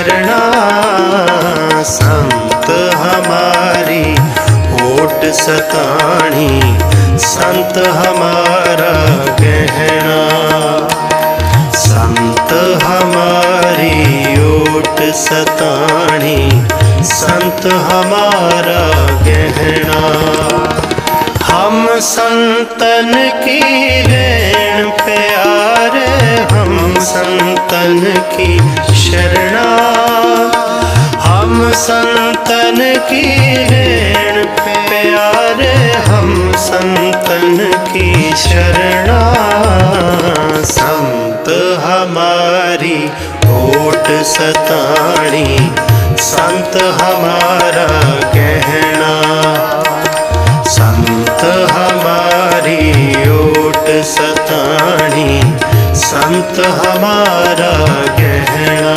शरणा संत हमारी ओट सताणी संत हमारा गहना संत हमारी ओट सताणी संत हमारा गहना हम संतन की रेण प्यारे हम संतन की शरणा हम संतन की रेण प्यारे हम संतन की शरणा संत हमारी ओट सताणी संत हमारा गहना संत हमारी ओट सताणी संत हमारा गहना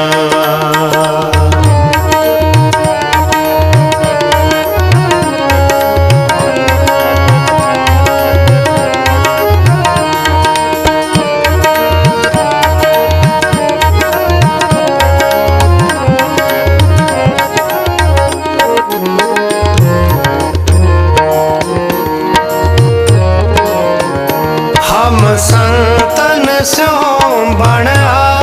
हम ਸੋ ਬਣਾ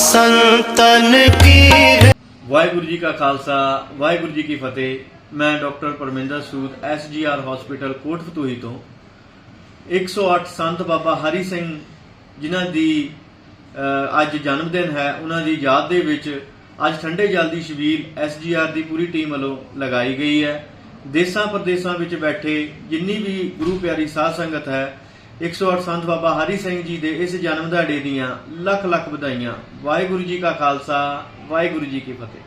ਸੰਤਨ ਕੀ ਵਾਹਿਗੁਰੂ ਜੀ ਕਾ ਖਾਲਸਾ, ਵਾਹਿਗੁਰੂ ਜੀ ਕੀ ਫਤਿਹ। ਮੈਂ doctor Parminder Sood SGR hospital Kotfatuhi ਤੋਂ। 108 ਸੰਤ ਬਾਬਾ ਹਰੀ ਸਿੰਘ, ਜਿਨ੍ਹਾਂ ਦੀ ਅੱਜ ਜਨਮ ਦਿਨ ਹੈ, ਉਹਨਾਂ ਦੀ ਯਾਦ ਦੇ ਵਿੱਚ ਅੱਜ ਠੰਡੇ ਜਲ ਦੀ ਸ਼ਬੀਲ ਐਸਜੀਆਰ ਦੀ ਪੂਰੀ ਟੀਮ ਵੱਲੋਂ ਲਗਾਈ ਗਈ ਹੈ। ਦੇਸਾਂ ਪ੍ਰਦੇਸਾਂ ਵਿੱਚ ਬੈਠੇ ਜਿੰਨੀ ਵੀ ਗੁਰੂ ਪਿਆਰੀ ਸਾਧ ਸੰਗਤ ਹੈ 108 ਸੰਤ ਬਾਬਾ ਹਰੀ ਸਿੰਘ ਜੀ ਦੇ ਇਸ ਜਨਮ ਦਿਹਾੜੇ ਦੀਆਂ ਲੱਖ ਲੱਖ ਵਧਾਈਆਂ। ਵਾਹਿਗੁਰੂ ਜੀ ਕਾ ਖਾਲਸਾ, ਵਾਹਿਗੁਰੂ ਜੀ ਕੀ ਫਤਿਹ।